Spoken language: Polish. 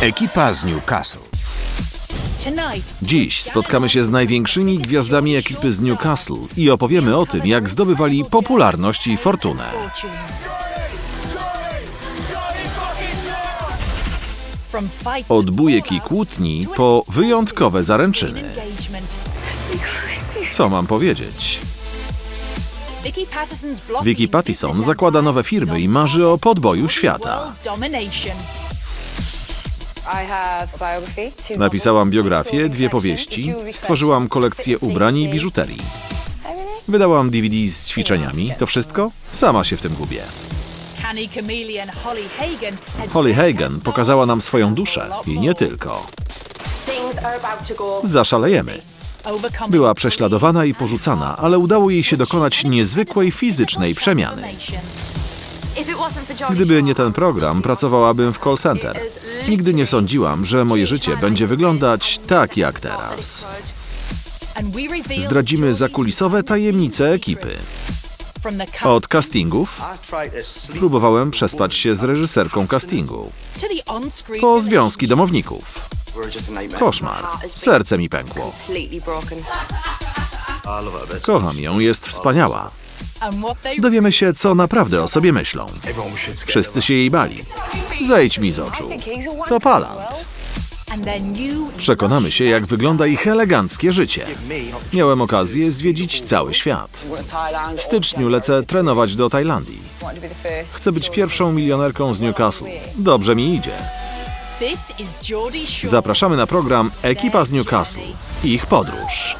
Ekipa z Newcastle. Dziś spotkamy się z największymi gwiazdami ekipy z Newcastle i opowiemy o tym, jak zdobywali popularność i fortunę. Od bujek i kłótni po wyjątkowe zaręczyny. Co mam powiedzieć? Vicky Pattison zakłada nowe firmy i marzy o podboju świata. Napisałam biografię, dwie powieści, stworzyłam kolekcję ubrań i biżuterii. Wydałam DVD z ćwiczeniami. To wszystko? Sama się w tym gubię. Holly Hagen pokazała nam swoją duszę i nie tylko. Zaszalejemy. Była prześladowana i porzucana, ale udało jej się dokonać niezwykłej fizycznej przemiany. Gdyby nie ten program, pracowałabym w call center. Nigdy nie sądziłam, że moje życie będzie wyglądać tak jak teraz. Zdradzimy zakulisowe tajemnice ekipy. Od castingów próbowałem przespać się z reżyserką castingu. Po związki domowników. Koszmar. Serce mi pękło. Kocham ją, jest wspaniała. Dowiemy się, co naprawdę o sobie myślą. Wszyscy się jej bali. Zejdź mi z oczu. To palant. Przekonamy się, jak wygląda ich eleganckie życie. Miałem okazję zwiedzić cały świat. W styczniu lecę trenować do Tajlandii. Chcę być pierwszą milionerką z Newcastle. Dobrze mi idzie. Zapraszamy na program Ekipa z Newcastle. Ich podróż.